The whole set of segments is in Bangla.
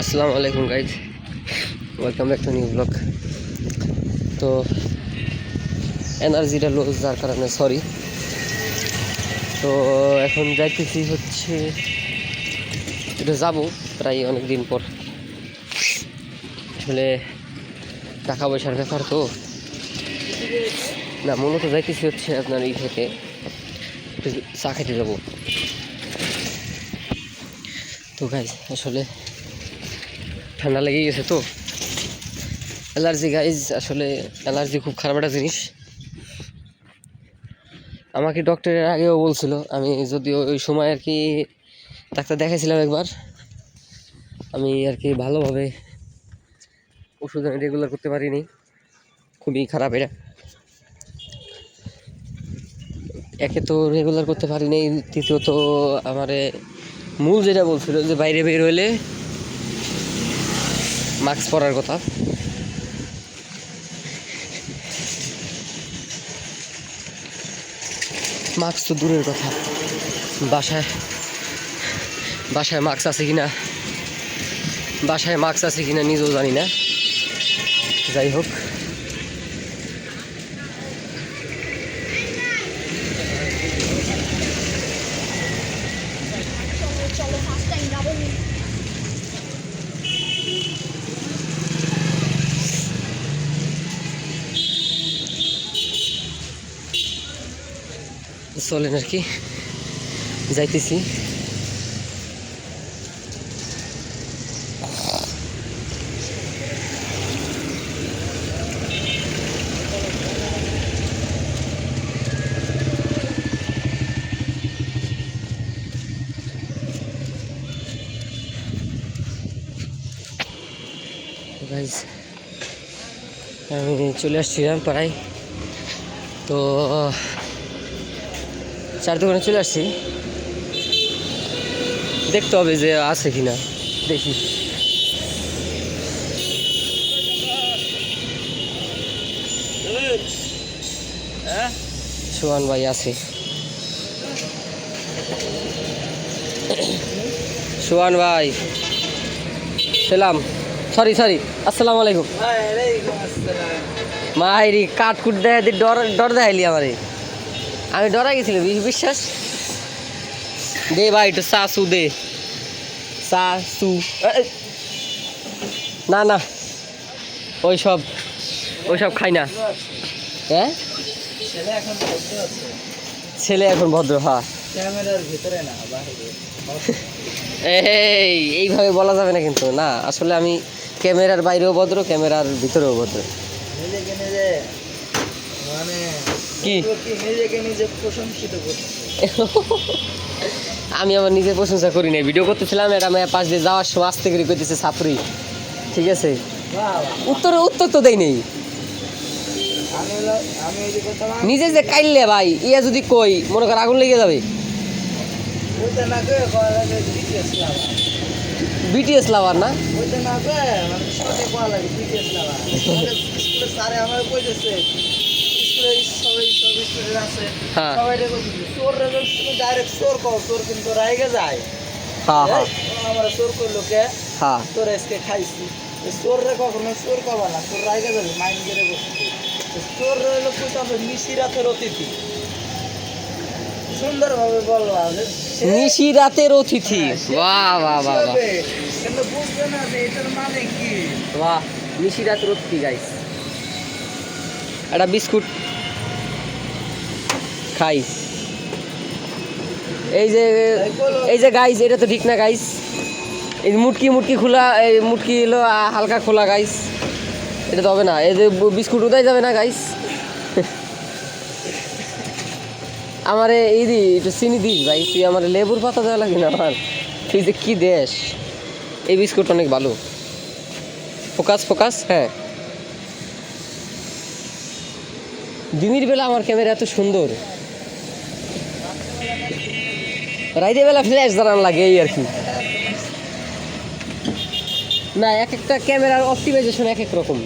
আসসালামু আলাইকুম guys welcome back to new blog তো এনার্জিটা লো যার কারণে সরি তো, এখন যাইতেছি হচ্ছে, এটা যাব প্রায় অনেক দিন পর। আসলে, টাকা পয়সার ব্যাপার তো। না, মূলত যাইতেছি হচ্ছে আপনার এই থেকে চা খেতে যাব। তো গাইজ আসলে ঠান্ডা লেগে গেছে তো। অ্যালার্জি গাইজ আসলে অ্যালার্জি খুব খারাপ একটা জিনিস। আমাকে ডক্টরের আগেও বলছিল, আমি যদিও ওই সময় আর কি ডাক্তার দেখাইছিলাম একবার, আমি আর কি ভালোভাবে ওষুধ আমি রেগুলার করতে পারিনি। খুবই খারাপ এটা। একে তো রেগুলার করতে পারিনি, তৃতীয়ত আমারে মূল যেটা বলছিল যে বাইরে বের হইলে মাস্ক পরার কথা। মাস্ক তো দূরের কথা। বাসায় বাসায় মাস্ক আছে কিনা? বাসায় মাস্ক আছে কিনা নিজেও জানি না। যাই হোক। চলেন আর কি। যাইতেছি। আমি চলে আসছিলাম প্রায়। তো চার দোকানে চলে আসছি। দেখতে হবে যে আছে কিনা। দেখি। সোহান ভাই আছে। সোহান ভাই। সালাম। সরি সরি আসসালামু আলাইকুম। মাইরি কাঠ কুট দেয় ডর ডর দেখাইলি আমারে। আমি ডরা গেছিলাম বিশ্বাস? দে ভাই, একটু সাসু দে। এ। না না। ওই সব ওই সব খাই না। হ্যাঁ? ছেলে এখন ভদ্র হ্যাঁ এই এইভাবে বলা যাবে না কিন্তু, না। আসলে আমি ক্যামেরার বাইরেও ভদ্র, ক্যামেরার ভিতরেও ভদ্র। মানে কি? নিজেকে নিজে প্রশংসিত করছে আমি আমার নিজের প্রশংসা করি নাই। ভিডিও করতেছিলাম এটা আমি পাশ দিয়ে যাওয়ার সময় আসতে করে করতেছে সাপড়ি ঠিক আছে? বাহ উত্তর উত্তর তো দেই নেই। নিজে যে কাইলে ভাই ইয়া যদি কই মনে কর আগুন লেগে যাবে। না বিটিএস লাভার না? না বিটিএস লাভা সুন্দরভাবে বলবা যে সে নিশি রাতের অতিথি। বাহ বাহ বাহ কিন্তু বুঝবে না যে এটার মানে কি? বাহ নিশি রাতের অতিথি গাইস একটা বিস্কুট। খাই। এই যে এই যে গাইস এটা তো ঠিক না গাইস এই মুটকি মুটকি খোলা, এই মুটকি এলো হালকা খোলা গাইস এটা তো হবে না। এই যে বিস্কুট উদাই যাবে না গাইস আমার এই দি, একটু চিনি দিস ভাই। তুই আমার লেবুর পাতা দেওয়া লাগে না আমার। তুই যে কী দেশ। এই বিস্কুট অনেক ভালো। ফোকাস ফোকাস হ্যাঁ। দিনের বেলা আমার ক্যামেরা এত সুন্দর। রাইতে বেলা ফ্ল্যাশ দাঁড়ান লাগে, এই আর কি। না, এক একটা ক্যামেরার অপটিমাইজেশন এক এক রকম।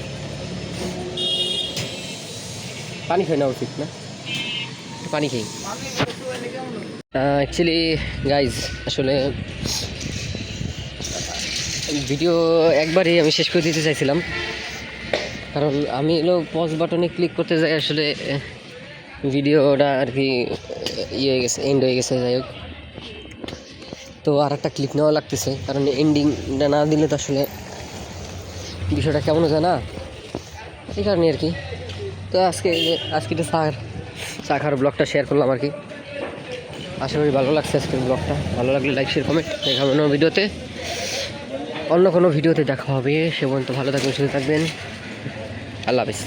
পানি খাই না, উচিত না। পানি খাই। অ্যাকচুয়ালি গাইজ আসলে ভিডিও একবারই আমি শেষ করে দিতে চাইছিলাম। কারণ আমি এলো পজ বাটনে ক্লিক করতে যাই, আসলে ভিডিওটা আর কি ইয়ে হয়ে গেছে এন্ড হয়ে গেছে, যাই হোক। তো আর একটা ক্লিপ নেওয়া লাগতেছে, কারণ এন্ডিংটা না দিলে তো আসলে বিষয়টা কেমন যায় না? এই কারণে আর কি। তো আজকে আজকে তো চা চা খাওয়ার ব্লগটা শেয়ার করলাম আর কি। আশা করি ভালো লাগছে আজকের ব্লগটা ভালো লাগলে লাইক শেয়ার কমেন্ট দেখা হবে অন্য ভিডিওতে। অন্য কোনো ভিডিওতে দেখা হবে। সে পর্যন্ত ভালো থাকবেন, সুস্থ থাকবেন। আল্লাহ হাফিজ।